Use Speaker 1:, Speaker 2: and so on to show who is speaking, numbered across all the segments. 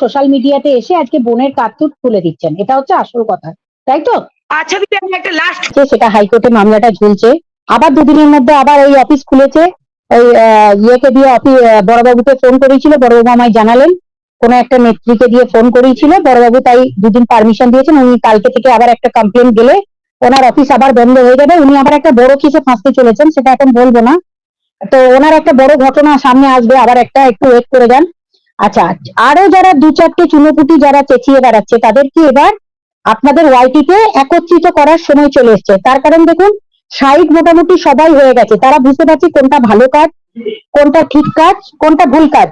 Speaker 1: Social মিডিয়াতে এসে আজকে বোনের কাতুর তুলে দিচ্ছেন। এটা হচ্ছে আসল কথা তাই তো?
Speaker 2: আচ্ছা দিদি আমি একটা লাস্ট
Speaker 1: সেটা হাইকোর্টে মামলাটা ঝুলছে। আবার দুদিনের মধ্যে আবার ওই অফিস খুলেছে। ওই ইয়েকে দিয়ে অফিস বড়বাবুকে ফোন করেছিল। বড়বাবু আমায় জানালেন কোন একটা নেত্রীকে দিয়ে ফোন করিয়েছিল বড়বাবু তাই দুদিন পারমিশন দিয়েছেন। উনি কালকে থেকে আবার একটা কমপ্লেন গেলে ওনার অফিস আবার বন্ধ হয়ে যাবে। উনি আবার একটা বড় কেসে ফাঁসতে চলেছেন সেটা এখন বলব না। তো ওনার একটা বড় ঘটনা সামনে আসবে। আবার একটা একটু ওয়েট করে যান। আচ্ছা আরও যারা দু চারটে চুনোপুটি যারা চেঁচিয়ে বেড়াচ্ছে তাদেরকে এবার আপনাদের ওয়াইটিতে একত্রিত করার সময় চলে এসছে? তার কারণ দেখুন সাইড মোটামুটি সবাই হয়ে গেছে। তারা বুঝতে পারছে কোনটা ভালো কাজ, কোনটা ঠিক কাজ, কোনটা ভুল কাজ।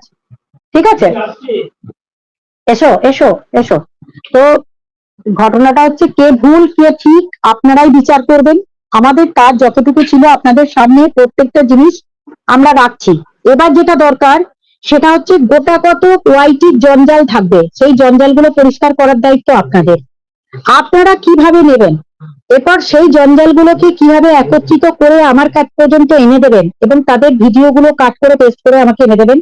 Speaker 1: ঠিক আছে? এসো এসো এসো। তো ঘটনাটা হচ্ছে কে ভুল, কে ঠিক, আপনারাই বিচার করবেন। আমাদের কাজ যতটুকু ছিল আপনাদের সামনে, প্রত্যেকটা জিনিস আমরা রাখছি। এবার যেটা দরকার সেটা হচ্ছে গোটা কত ওয়াইটির জঞ্জাল থাকবে। সেই জঞ্জালগুলো পরিষ্কার করার দায়িত্ব আপনাদের। আপনারা কীভাবে নেবেন? এরপর সেই জঞ্জালগুলোকে কীভাবে একত্রিত করে আমার কাছ পর্যন্ত এনে দেবেন এবং তাদের ভিডিওগুলো কাট করে পেস্ট করে আমাকে এনে দেবেন?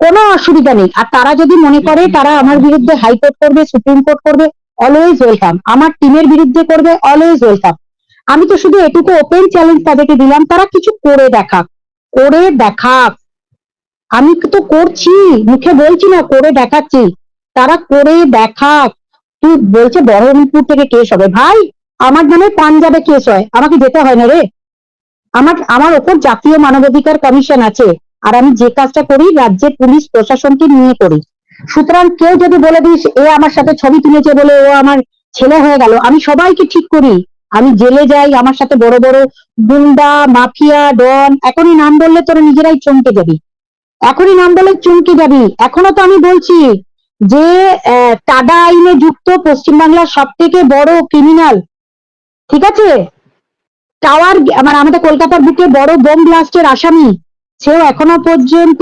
Speaker 1: কোনো অসুবিধা নেই। আর তারা যদি মনে করে তারা আমার বিরুদ্ধে হাইকোর্ট করবে সুপ্রিম কোর্ট করবে অলওয়েজ ওয়েলকাম আমার টিমের বিরুদ্ধে করবে অলওয়েজ ওয়েলকাম আমি তো শুধু এটুকু ওপেন চ্যালেঞ্জ তাদেরকে দিলাম। তারা কিছু করে দেখাক। করে দেখাক। আমি তো করছি, মুখে বলছি না, করে দেখাচ্ছি। তারা করে দেখাক। তুই বলছে বহরমপুর থেকে কেস হবে। ভাই, আমার নামে পাঞ্জাবে কেস হয়। আমাকে যেতে হয় না রে। আমার আমার ওপর জাতীয় মানবাধিকার কমিশন আছে। আর আমি যে কাজটা করি রাজ্যের পুলিশ, প্রশাসনকে নিয়ে করি। সুতরাং কেউ যদি বলে দিস, এ আমার সাথে ছবি তুলেছে বলে ও আমার ছেলে হয়ে গেল, আমি সবাইকে ঠিক করি। আমি জেলে যাই, আমার সাথে বড় বড় গুন্ডা, মাফিয়া, ডন, এখনই নাম বললে তোরা নিজেরাই চমকে যাবি। এখনই নাম বলে চমকে যাবি এখনও তো আমি বলছি যে টাডা আইনে যুক্ত পশ্চিমবাংলার সব থেকে বড় ক্রিমিনাল ঠিক আছে? টাওয়ার মানে আমাদের কলকাতার বুকে বড় বোম ব্লাস্টের আসামি, সেও এখনও পর্যন্ত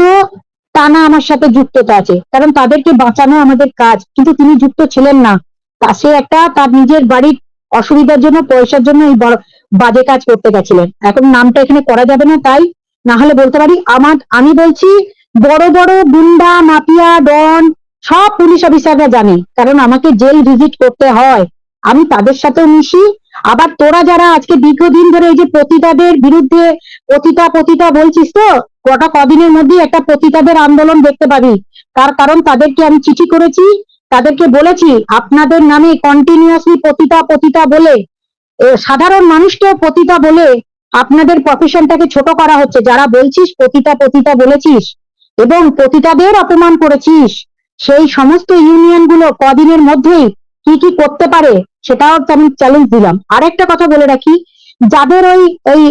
Speaker 1: টানা আমার সাথে যুক্ততা আছে। কারণ তাদেরকে বাঁচানো আমাদের কাজ। কিন্তু তিনি যুক্ত ছিলেন না। তা সে একটা তার নিজের বাড়ির অসুবিধার জন্য, পয়সার জন্য এই বড়, বাজে কাজ করতে গেছিলেন। এখন নামটা এখানে করা যাবে না তাই। না হলে বলতে পারি, আমার, আমি বলছি বড় বড় গুন্ডা, মাফিয়া, ডন, সব পুলিশ অফিসাররা জানে, কারণ আমাকে জেল ভিজিট করতে হয়। আমি তাদের সাথেও মিশি। আবার তোরা যারা আজকে দীর্ঘদিন ধরে এই যে পতিতাদের বিরুদ্ধে পতিতা পতিতা বলছিস তো গোটা কদিনের মধ্যে একটা পতিতাদের আন্দোলন দেখতে পাবি। তার কারণ তাদেরকে আমি চিঠি করেছি, তাদেরকে বলেছি, আপনাদের নামে কন্টিনিউয়াসলি পতিতা পতিতা বলে সাধারণ মানুষকেও পতিতা বলে আপনাদের প্রফেশনটাকে ছোট করা হচ্ছে। যারা বলছিস পতিতা পতিতা বলেছিস এবং পতিতাদের অপমান করেছিস। সেই সমস্ত ইউনিয়নগুলো কদিনের মধ্যেই কি কি করতে পারে সেটাও আমি চ্যালেঞ্জ দিলাম। আরেকটা কথা বলে রাখি, যাদের ওই ওই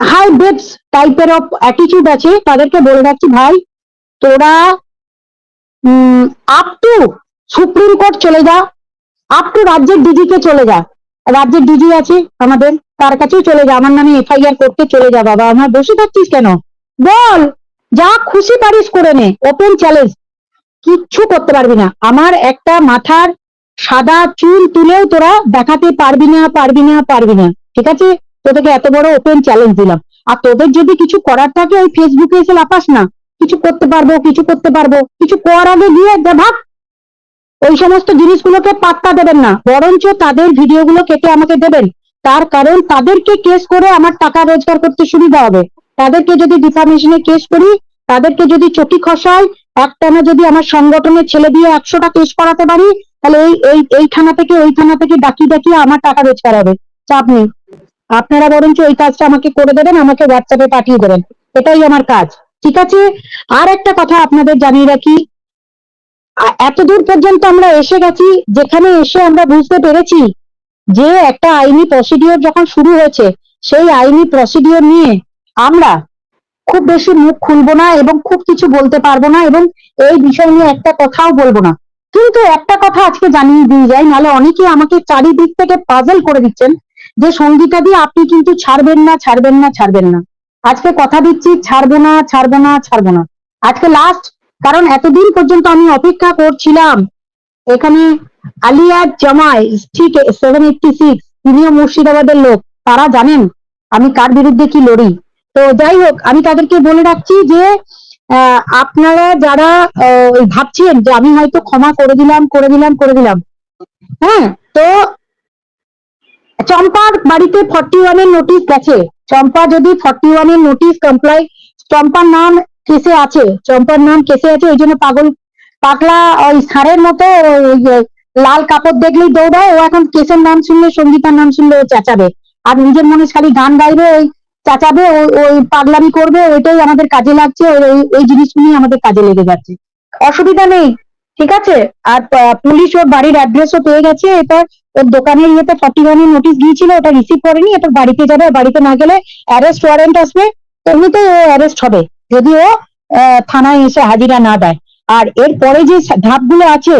Speaker 1: হাই বেবস টাইপের অফ অ্যাটিটিউড আছে, তাদেরকে বলে রাখছি ভাই, তোরা আপ টু সুপ্রিম কোর্ট চলে যা আপ টু রাজ্যের ডিজি কে চলে যা। রাজ্যের ডিজি আছে আমাদের, তার কাছেও চলে যা। আমার নামে এফআইআর করতে চলে যা, বাবা। আমার বসে থাকছিস কেন? বল! যা খুশি পারিস করে নে ওপেন চ্যালেঞ্জ কিচ্ছু করতে পারবি না। আমার একটা মাথার সাদা চুল তুলেও তোরা দেখাতে পারবি না পারবি না পারবি না। ঠিক আছে? তোদেরকে এত বড় ওপেন চ্যালেঞ্জ দিলাম। আর তোদের যদি কিছু করার থাকে, ওই ফেসবুকে এসে লাপাস না। কিছু করতে পারব, কিছু করতে পারব। কিছু করার আগে গিয়ে যা ভাগ। ওই সমস্ত জিনিসগুলোকে পাত্তা দেবেন না। বরঞ্চ তাদের ভিডিওগুলো কেটে আমাকে দেবেন। তার কারণ তাদেরকে কেস করে আমার টাকা রোজগার করতে সুবিধা হবে। তাদেরকে যদি ডিফামেশনে কেস করি, তাদেরকে যদি চটি খসাই, একটানা যদি আমার সংগঠনের ছেলে দিয়ে একশোটা কেস করাতে পারি, তাহলে এই এই এই থানা থেকে, ওই থানা থেকে ডাকি ডাকিয়ে আমার টাকা রোজগার হবে। চাপ নেই। আপনারা বরঞ্চ ওই কাজটা আমাকে করে দেবেন, আমাকে হোয়াটসঅ্যাপে পাঠিয়ে দেবেন। এটাই আমার কাজ। ঠিক আছে? আর একটা কথা আপনাদের জানিয়ে রাখি। আ- এতদূর পর্যন্ত আমরা এসে গেছি, যেখানে এসে আমরা বুঝতে পেরেছি যে একটা আইনি প্রসিডিওর যখন শুরু হয়েছে, সেই আইনি প্রসিডিওর নিয়ে আমরা খুব বেশি মুখ খুলবো না এবং খুব কিছু বলতে পারব না এবং এই বিষয় নিয়ে একটা কথাও বলব না। কিন্তু একটা কথা আজকে জানিয়ে দিয়ে যাই, নাহলে অনেকে আমাকে চারিদিক থেকে পাজল করে দিচ্ছেন যে সঙ্গীতা দিয়ে আপনি কিন্তু ছাড়বেন না ছাড়বেন না ছাড়বেন না। আজকে কথা দিচ্ছি, ছাড়বো না ছাড়বো না ছাড়বো না। আজকে লাস্ট কারণ এতদিন পর্যন্ত আমি অপেক্ষা করছিলাম। এখানে আলিয়ার জামাই, ঠিক সেভেন এইটটি সিক্স তিনিও মুর্শিদাবাদের লোক, তারা জানেন আমি কার বিরুদ্ধে কি লড়ি। তো যাই হোক, আমি তাদেরকে বলে রাখছি যে আপনারা যারা ভাবছেন যে আমি হয়তো ক্ষমা করে দিলাম করে দিলাম করে দিলাম হ্যাঁ তো চম্পার বাড়িতে ফর্টি ওয়ানের নোটিশ গেছে। চম্পা যদি ফর্টি ওয়ানের নোটিশ কমপ্লাই চম্পার নাম কেসে আছে, চম্পার নাম কেসে আছে ওই জন্য পাগল, পাগলা ওই সারের মতো লাল কাপড় দেখলেই দৌড়ায়, ও এখন কেসের নাম শুনলে, সঙ্গীতার নাম শুনলে ও চেঁচাবে। আর নিজের মনে খালি গান গাইবে, ওই চেঁচাবে ওই পাগলামি করবে, ওইটাই আমাদের কাজে লাগছে, ওই জিনিসগুলি আমাদের কাজে লেগে যাচ্ছে। অসুবিধা নেই, ঠিক আছে? আর পুলিশ ওর বাড়ির অ্যাড্রেসও পেয়ে গেছে এটা ওর দোকানের ইয়েতে ফর্টি ওয়ানের নোটিশ গিয়েছিল ওটা রিসিভ করেনি এটা বাড়িতে যাবে বাড়িতে না গেলে অ্যারেস্ট ওয়ারেন্ট আসবে এমনিতেই ও অ্যারেস্ট হবে, যদি ও থানায় এসে হাজিরা না দেয়। আর এর পরে যে ধাপগুলো আছে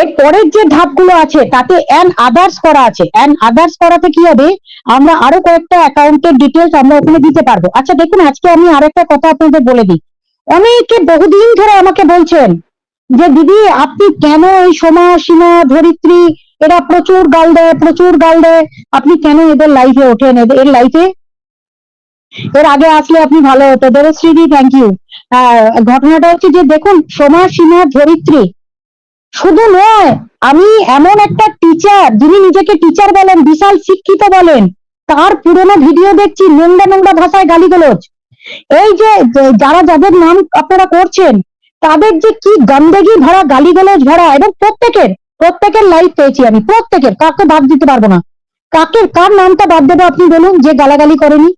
Speaker 1: এর পরের যে ধাপগুলো আছে, তাতে অ্যান আদার্স করা আছে। অ্যান আদার্স করাতে কি হবে? আমরা আরও কয়েকটা অ্যাকাউন্টের ডিটেলস আমরা ওখানে দিতে পারব। আচ্ছা দেখুন, আজকে আমি আরেকটা কথা আপনাদের বলে দিই। অনেকে বহুদিন ধরে আমাকে বলছেন যে, দিদি, আপনি কেন এই সোমা, সীমা, ধরিত্রী, এরা প্রচুর গাল দেয়, প্রচুর গাল দেয়। আপনি কেন এদের লাইফে ওঠেন? এদের, এর লাইফে এর আগে আসলে আপনি ভালো হতো। দেবশ্রীদি থ্যাংক ইউ ঘটনাটা হচ্ছে যে, দেখুন সোমা, ধরিত্রী শুধু নয়, আমি এমন একটা টিচার যিনি নিজেকে টিচার বলেন, বিশাল শিক্ষিত বলেন। তার পুরনো ভিডিও দেখছি নোংরা নোংরা ভাষায় গালিগালাজ। এই যে যারা যাদের নাম আপনারা করছেন, তাদের যে কি গন্দেগি ভরা, গালিগালাজ ভরা, এবং প্রত্যেকের প্রত্যেকের লাইফ পেয়েছি আমি, প্রত্যেকের কাকে বাদ দিতে পারব না। কাকে, কার নামটা বাদ দেবো আপনি বলুন, যে গালাগালি করেনি?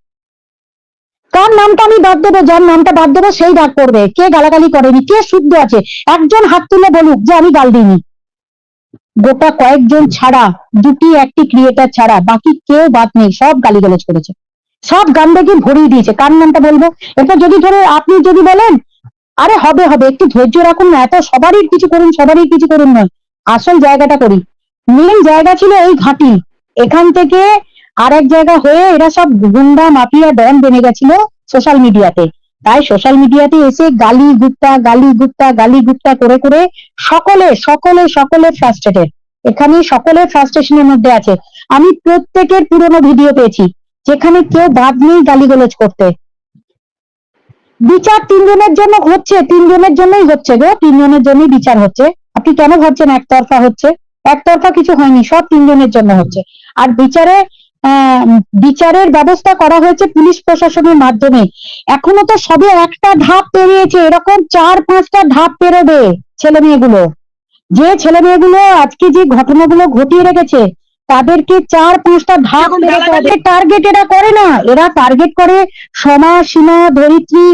Speaker 1: কার নামটা আমি বাদ দেবো? যার নামটা বাদ দেবো, সেই ডাক করবে। কে গালাগালি করেনি? কে শুদ্ধ আছে? একজন হাত তুলে বলুক যে আমি গাল দিইনি। গোটা কয়েকজন ছাড়া, দুটি, একটি ক্রিয়েটার ছাড়া, বাকি কেউ বাদ নেই, সব গালিগালাজ করেছে। সব গান্ডাকে ভরিয়ে দিয়েছে। কার নামটা বলব? এটা যদি ধরে আপনি যদি বলেন, আরে হবে হবে, একটু ধৈর্য রাখুন না, এত সবারই কিছু করুন, সবারই কিছু করুন না আসল জায়গাটা করি। মেন জায়গা ছিল এই ঘাঁটি। এখান থেকে আর এক জায়গা হয়ে এরা সব গুন্ডা, মাফিয়া, ডন বেনে গেছিল সোশ্যাল মিডিয়াতে তাই সোশ্যাল মিডিয়াতে এসে গালি গুপ্তা গালি গুপ্তা গালি গুপ্তা করে করে সকলে সকলে সকলে ফ্রাস্ট্রেটেড এখানে সকলে ফ্রাস্ট্রেশনের মধ্যে আছে। আমি প্রত্যেকের পুরনো ভিডিও পেয়েছি, যেখানে কেউ বাদ নেই গালিগালাজ করতে। বিচার তিনজনের জন্য হচ্ছে, তিনজনের জন্যই হচ্ছে গো, তিনজনের জন্যই বিচার হচ্ছে। আপনি কেন ভাবছেন একতরফা হচ্ছে? একতরফা কিছু হয়নি, সব তিনজনের জন্য হচ্ছে। আর বিচারে বিচারের ব্যবস্থা করা হয়েছে পুলিশ প্রশাসনের মাধ্যমে। এখনও তো সবে একটা ধাপ পেরিয়েছে এরকম চার পাঁচটা ধাপ পেরোবে ছেলে মেয়েগুলো যে ছেলে মেয়েগুলো আজকে যে ঘটনাগুলো ঘটিয়ে রেখেছে তাদেরকে চার পাঁচটা ধাপ টার্গেট এরা করে না এরা টার্গেট করে সমা সীমা ধরিত্রী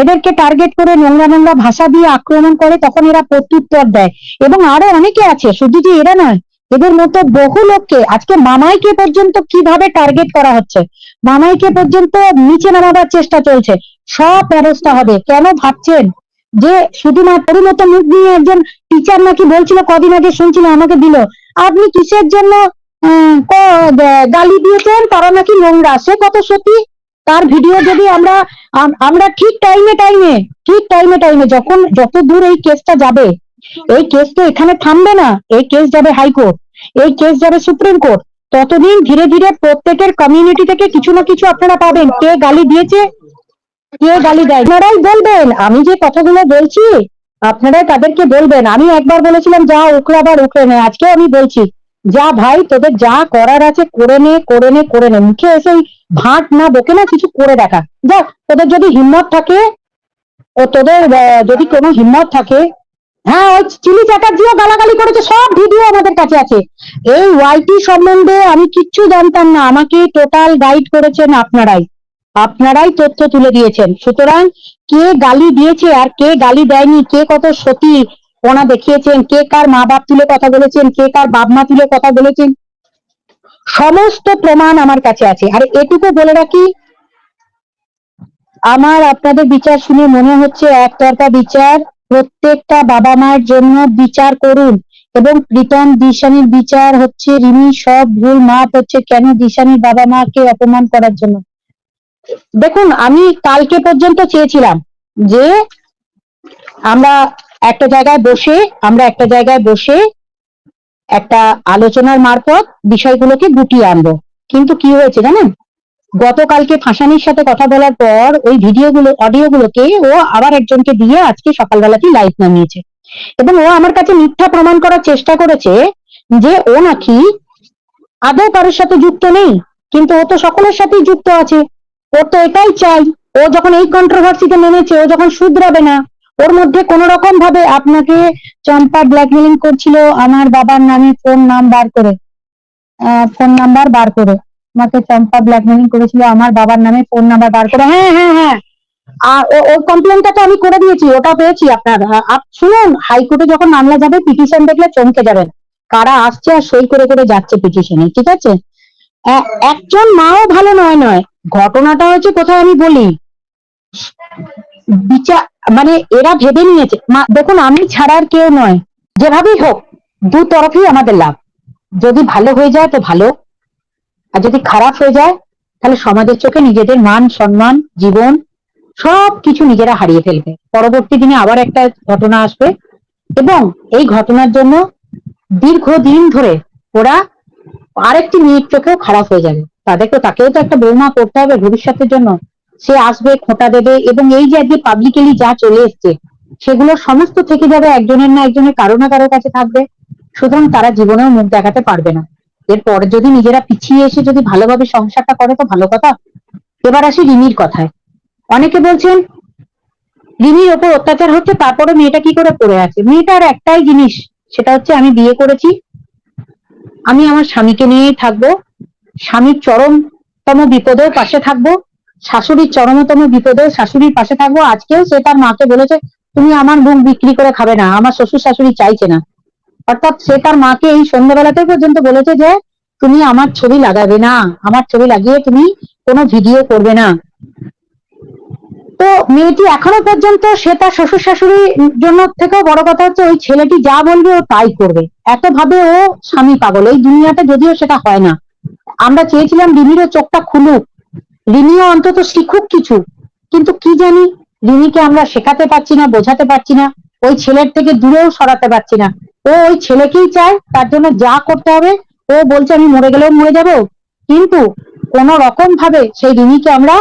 Speaker 1: এদেরকে টার্গেট করে নোংরা নোংরা ভাষা দিয়ে আক্রমণ করে তখন এরা প্রত্যুত্তর দেয়। এবং আরও অনেকে আছে শুধু যে এরা নয় এদের মতো বহু লোককে আজকে মামাইকে পর্যন্ত কীভাবে টার্গেট করা হচ্ছে? মামাইকে পর্যন্ত নিচে নামাবার চেষ্টা চলছে। সব ব্যবস্থা হবে। কেন ভাবছেন? যে শুধুমাত্র ওর মতো মুখ নিয়ে একজন টিচার নাকি বলছিল, কদিন আগে শুনছিল, আমাকে দিল। আপনি কিসের জন্য গালি দিয়েছেন? তারা নাকি নোংরা। সে কত সত্যি তার ভিডিও যদি আমরা আমরা ঠিক টাইমে টাইমে ঠিক টাইমে টাইমে যখন যত দূর এই কেসটা যাবে, এই কেস তো এখানে থামবে না। এই কেস যাবে হাইকোর্ট এই কেস যাবে সুপ্রিম কোর্ট ততদিন ধীরে ধীরে প্রত্যেকের কমিউনিটি থেকে কিছু না কিছু আপনারা পাবেন। কে গালি দিয়েছে? কে গালি দেয়? আপনারাই বলবেন। আমি যে কথাগুলো বলছি, আপনারাই তাদেরকে বলবেন। আমি একবার বলেছিলাম, যা উকলাবার উকলে নে। আজকে আমি বলছি, যা ভাই, তোদের যা করার আছে, করে নে করে নে করে নে। মুখে এসে ভাট না বকে না, কিছু করে দেখা। যা তোদের যদি হিম্মত থাকে, ও তোদের যদি কোনো হিম্মত থাকে হ্যাঁ ওই চিলি চ্যাটার্জিও গালাগালি করেছে, সব ভিডিও আমাদের কাছে আছে। এই ওয়াইটি সম্বন্ধে আমি কিচ্ছু জানতাম না, আমাকে টোটাল গাইড করেছেন আপনারাই। আপনারাই তথ্য তুলে দিয়েছেন। সুতরাং কে গালি দিয়েছে আর কে গালি দেয়নি, কে কত সতী ওনা দেখিয়েছেন, কে কার মা বাপ তুলে কথা বলেছেন, কে কার বাপ মা তুলে কথা বলেছেন, সমস্ত প্রমাণ আমার কাছে আছে। আর এটুকু বলে রাখি, আমার আপনাদের বিচার শুনে মনে হচ্ছে একতরফা বিচার প্রত্যেকটা বাবা মায়ের জন্য বিচার করুন এবং প্রীতম দিশানির বিচার হচ্ছে রিমি, সব ভুল মাপ হচ্ছে কেন দিশানির বাবা মাকে অপমান করার জন্য? দেখুন, আমি কালকে পর্যন্ত চেয়েছিলাম যে আমরা একটা জায়গায় বসে, আমরা একটা জায়গায় বসে একটা আলোচনার মারফত বিষয়গুলোকে গুটিয়ে আনব। কিন্তু কি হয়েছে জানেন? গতকালকে ফাঁসানির সাথে কথা বলার পর ওই ভিডিওগুলো, অডিওগুলোকে ও আবার একজনকে দিয়ে আজকে সকালবেলাতেই লাইভ নামিয়েছে। এবং ও আমার কাছে মিথ্যা প্রমাণ করার চেষ্টা করেছে যে ও নাকি আদৌ কারোর সাথে যুক্ত নেই, কিন্তু ও তো সকলের সাথেই যুক্ত আছে। ওর তো এটাই চাই, ও যখন এই কন্ট্রোভার্সিতে নেমেছে ও যখন শুধরাবে না, ওর মধ্যে কোন রকম ভাবে আপনাকে চম্পা ব্ল্যাকমেলিং করছিল আমার বাবার নামে ফোন নাম বার করে ফোন নাম্বার বার করে। আমাকে চম্পা ব্ল্যাকমেলিং করেছিল, আমার বাবার নামে ফোন নাম্বার বার করে। হ্যাঁ হ্যাঁ হ্যাঁ। আর ও- কমপ্লেনটা তো আমি করে দিয়েছি, ওটা পেয়েছি আপনার। আপ, শুনুন, হাইকোর্টে যখন মামলা যাবে পিটিশন দেখলে চমকে যাবেন। কারা আসছে আর সই করে করে যাচ্ছে পিটিশনে ঠিক আছে? একজন মাও ভালো নয় নয়। ঘটনাটা হচ্ছে কোথায় আমি বলি? বিচার মানে এরা ভেবে নিয়েছে। দেখুন, আমি ছাড়ার কেউ নয়। যেভাবেই হোক দু তরফই আমাদের লাভ। যদি ভালো হয়ে যায় তো ভালো। আর যদি খারাপ হয়ে যায়, তাহলে সমাজের চোখে নিজেদের মান, সম্মান, জীবন সব কিছু নিজেরা হারিয়ে ফেলবে। পরবর্তী দিনে আবার একটা ঘটনা আসবে এবং এই ঘটনার জন্য দীর্ঘদিন ধরে ওরা আরেকটি মেয়ের চোখেও খারাপ হয়ে যাবে। তাদেরকে, তাকেও তো একটা বৌমা করতে হবে ভবিষ্যতের জন্য। সে আসবে, খোঁটা দেবে এবং এই যে আজকে পাবলিকেলি যা চলে এসছে, সেগুলো সমস্ত থেকে যাবে একজনের না একজনের কারও না কারোর কাছে থাকবে। সুতরাং তারা জীবনেও মুখ দেখাতে পারবে না। এরপরে যদি নিজেরা পিছিয়ে এসে যদি ভালোভাবে সংসারটা করে, তো ভালো কথা। এবার আসি রিমির কথায়। অনেকে বলছেন, রিমির ওপর অত্যাচার হচ্ছে তারপরে মেয়েটা কি করে পড়ে আছে? মেয়েটার একটাই জিনিস, সেটা হচ্ছে আমি বিয়ে করেছি, আমি আমার স্বামীকে নিয়েই থাকব, স্বামীর চরমতম বিপদেও পাশে থাকব, শাশুড়ির চরমতম বিপদেও শাশুড়ির পাশে থাকব। আজকেও সে তার মাকে বলেছে, তুমি আমার মুখ বিক্রি করে খাবে না, আমার শ্বশুর শাশুড়ি চাইছে না। অর্থাৎ সে তার মাকে এই সন্ধ্যাবেলাতে পর্যন্ত বলেছে যে, তুমি আমার ছবি লাগাবে না। আমার ছবি লাগিয়ে তুমি কোনো ভিডিও করবে না। তো মেয়েটি এখনও পর্যন্ত সে তার শ্বশুর শাশুড়ির জন্য থেকেও বড় কথা হচ্ছে, ওই ছেলেটি যা বলবে ও তাই করবে। এত ভাবে ও স্বামী পাগল। এই দুনিয়াতে যদিও সেটা হয় না। আমরা চেয়েছিলাম রিমিরও চোখটা খুলুক। রিমিও অন্তত শিখুক কিছু। কিন্তু কি জানি, রিমিকে আমরা শেখাতে পারছি না, বোঝাতে পারছি না। ওই ছেলের থেকে দূরেও সরাতে পারছি না। ও ওই ছেলেকেই চায়, তার জন্য যা করতে হবে, ও বলছে আমি মরে গেলেও মরে যাব। কিন্তু কোন রকম ভাবে সেই রিমিকে আমরা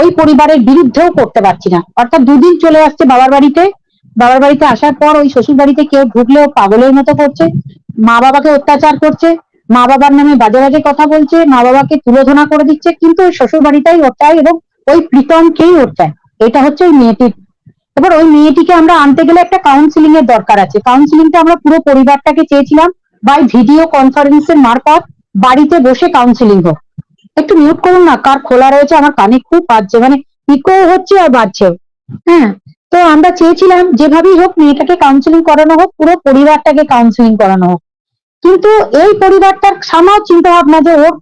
Speaker 1: ওই পরিবারের বিরুদ্ধেও করতে পারছি না। অর্থাৎ দুদিন চলে আসছে বাবার বাড়িতে। বাবার বাড়িতে আসার পর ওই শ্বশুর বাড়িতে কেউ ঢুকলেও পাগলের মতো করছে। মা বাবাকে অত্যাচার করছে। মা বাবার নামে বাজে বাজে কথা বলছে। মা বাবাকে তুলোধনা করে দিচ্ছে। কিন্তু ওই শ্বশুর বাড়িটাই ওর চায় এবং ওই প্রীতমকেই ওর চায় এটা হচ্ছে ওই মেয়েটির এবার ওই মেয়েটিকে আমরা আনতে গেলে একটা কাউন্সিলিং এর দরকার আছে। কাউন্সিলিংটা আমরা পুরো পরিবারটাকে চেয়েছিলাম বাই ভিডিও কনফারেন্সের মারফত বাড়িতে বসে কাউন্সিলিং হোক। একটু মিউট করুন না, কার খোলা রয়েছে, আমার কানে খুব বাজছে মানে ইকো হচ্ছে আর বাজছেও হ্যাঁ তো আমরা চেয়েছিলাম যেভাবেই হোক মেয়েটাকে কাউন্সিলিং করানো হোক, পুরো পরিবারটাকে কাউন্সিলিং করানো হোক। কিন্তু এই পরিবারটার সামাও চিন্তা ভাবনা যে ওর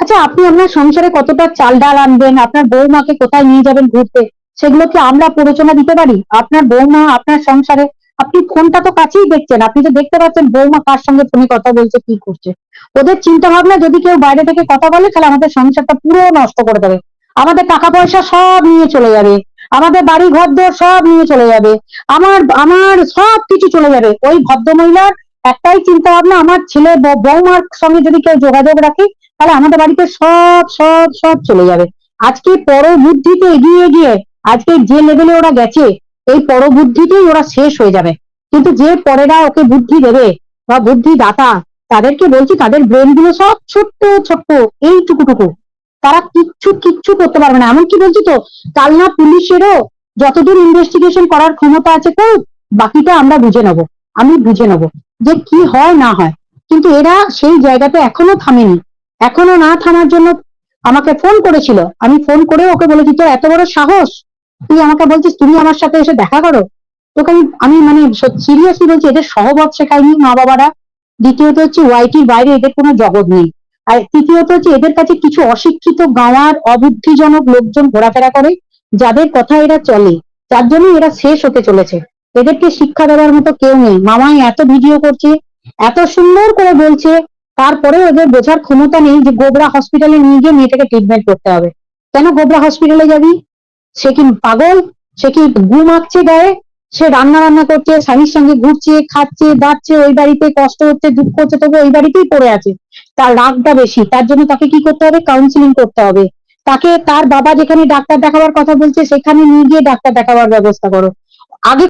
Speaker 1: আচ্ছা আপনি আপনার সংসারে কতটা চাল ডাল আনবেন? আপনার বৌমাকে কোথায় নিয়ে যাবেন ঘুরতে? সেগুলো কি আমরা প্ররোচনা দিতে পারি? আপনার বৌমা, আপনার সংসারে, আপনি ফোনটা তো কাছেই দেখছেন। আপনি তো দেখতে পাচ্ছেন বৌমা কার সঙ্গে ফোনে কথা বলছে, কি করছে। ওদের চিন্তা ভাবনা যদি কেউ বাইরে থেকে কথা বলে, তাহলে আমাদের সংসারটা পুরো নষ্ট করে দেবে। আমাদের টাকা পয়সা সব নিয়ে চলে যাবে। আমাদের বাড়ি ঘর দর সব নিয়ে চলে যাবে। আমার আমার সব কিছু চলে যাবে। ওই ভদ্রমহিলার একটাই চিন্তা ভাবনা আমার ছেলে বৌমার সঙ্গে যদি কেউ যোগাযোগ রাখে, তাহলে আমাদের বাড়িতে সব সব সব চলে যাবে। আজকে পরবুদ্ধিতে এগিয়ে গিয়ে আজকে যে লেভেলে ওরা গেছে, এই পরবুদ্ধিতেই ওরা শেষ হয়ে যাবে। কিন্তু যে পরেরা ওকে বুদ্ধি দেবে বা বুদ্ধি দাতা তাদেরকে বলছি তাদের ব্রেনগুলো সব ছোট্ট ছোট্ট, এইটুকুটুকু। তারা কিচ্ছু কিচ্ছু করতে পারবে না। এমনকি বলছি তো কাল না পুলিশেরও যতদূর ইনভেস্টিগেশন করার ক্ষমতা আছে করুক বাকিটা আমরা বুঝে নেব। আমি বুঝে নেব যে কি হয়, না হয়। কিন্তু এরা সেই জায়গাতে এখনও থামেনি। এখনও না থামার জন্য আমাকে ফোন করেছিল। আমি ফোন করে ওকে বলেছি, তোর এত বড় সাহস? তুই আমাকে বলছিস, তুমি আমার সাথে এসে দেখা করো? তোকে আমি আমি মানে সিরিয়াসলি বলছি, এদের সহবত শেখায়নি মা বাবারা। দ্বিতীয়ত হচ্ছে ওয়াইটির বাইরে এদের কোনো জগৎ নেই। আর তৃতীয়ত হচ্ছে এদের কাছে কিছু অশিক্ষিত, গাওয়ার, অবুদ্ধিজনক লোকজন ঘোরাফেরা করে, যাদের কথা এরা চলে। যার জন্য এরা শেষ হতে চলেছে। এদেরকে শিক্ষা দেওয়ার মতো কেউ নেই। মামাই এত ভিডিও করছে, এত সুন্দর করে বলছে তারপরে ওদের বোঝার ক্ষমতা নেই যে গোবরা হসপিটালে নিয়ে গিয়ে মেয়েটাকে ট্রিটমেন্ট করতে হবে। কেন গোবরা হসপিটালে যাবি? সে কি পাগল? সে কি গু মাখছে গায়ে? সে রান্না রান্না করছে, স্বামীর সঙ্গে ঘুরছে, খাচ্ছে, দাঁড়ছে, ওই বাড়িতে কষ্ট হচ্ছে, দুঃখ হচ্ছে, তবে ওই বাড়িতেই পড়ে আছে। তার রাগটা বেশি, তার জন্য তাকে কি করতে হবে? কাউন্সিলিং করতে হবে। তাকে তার বাবা যেখানে ডাক্তার দেখাবার কথা বলছে, সেখানে নিয়ে গিয়ে ডাক্তার দেখাবার ব্যবস্থা করো। আগে